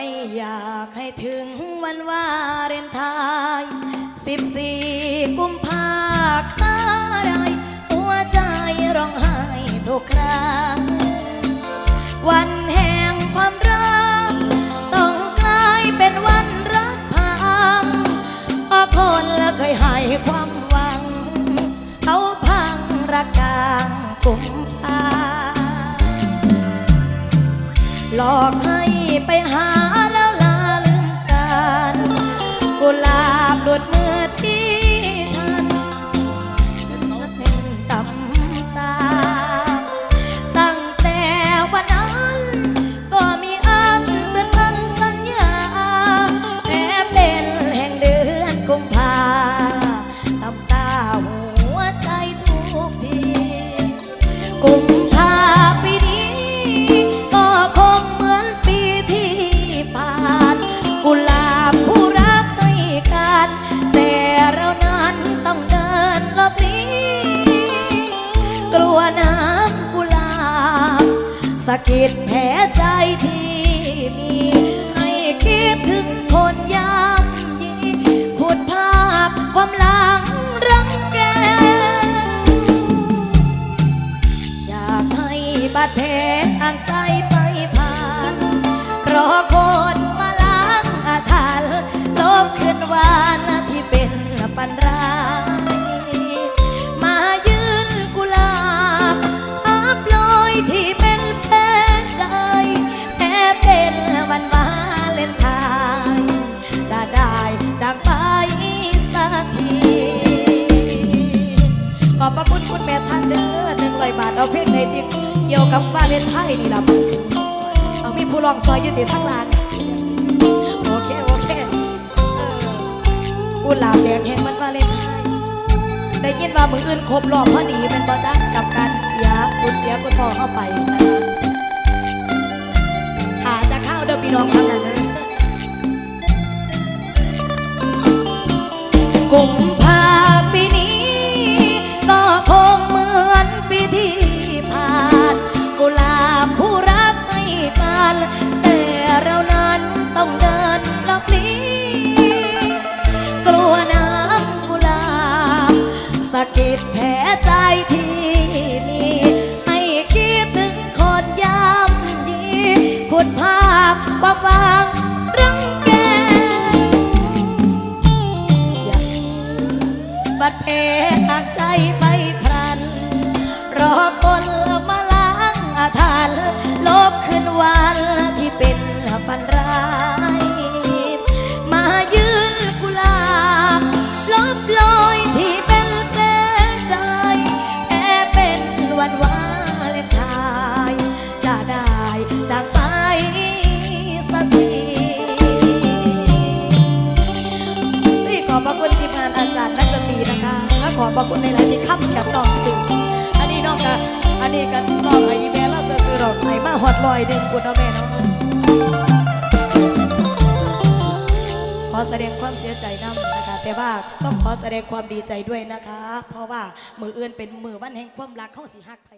ไม่อยากให้ถึงวันวาเรนไทน์สิบสี่กุมภาคาไรหัวใจร้องไห้ทุกครั้ง วันแห่งความรัก ต้องกลายเป็นวันรักพังเพราะคนละเคยให้ความหวัง เขาพังรักกลางกุมภาหลอกให้ ไปหาแล้วลาลืมกันกุหลาบหลุดมือที่ สะกิดแผลใจที่มี ให้คิดถึงคนยามยีขุดภาพความหลังรังแก อยากให้บาดแผลทางใจไปผ่านรอคนมาล้างอาถรรพ์ลบคืนวานที่เป็นปันร้า อบพระคุณคุณแม่ท่านเด้อหนึ่งร้อยบาทเอาเพลงในที่เกี่ยวกับวาเลนไทน์นี่ล่ะเอามีผู้รองซอยอยืนติดทั้งลานโอเคโอเคออกุลาบแดงแห่งมันวาเลนไทน์ได้ยินว่ามืออื่นครบรอบพอดีเป็นบอจักกับการเสียสูญเสียคุณพ่อเข้าไปนะคะขาจะเข้าเดิมพี่น้อง สะกิดแผลใจที่มีให้คิดถึงคนยำยีขุดภาพความหวังรังแกอย่าบัดเพหักใจไปพรัน รอคน อบพระคุณทีมงานอาจารย์นักดนตรีนะคะและขอบพระคุณในหลายที่ค้ำเสียงน้องถึงอันนี้น้องกะอันนี้กันน้องไอ้อีเมลแล้วซื้อๆดอกไม้มาหอดลอยเด่นคุณน้องแม่เนาะขอแสดงความเสียใจน้ำนะคะ แต่ว่าต้องขอแสดงความดีใจด้วยนะคะ เพราะว่ามืออื่นเป็นมือวันแห่งความรักเข้าสีหักไผ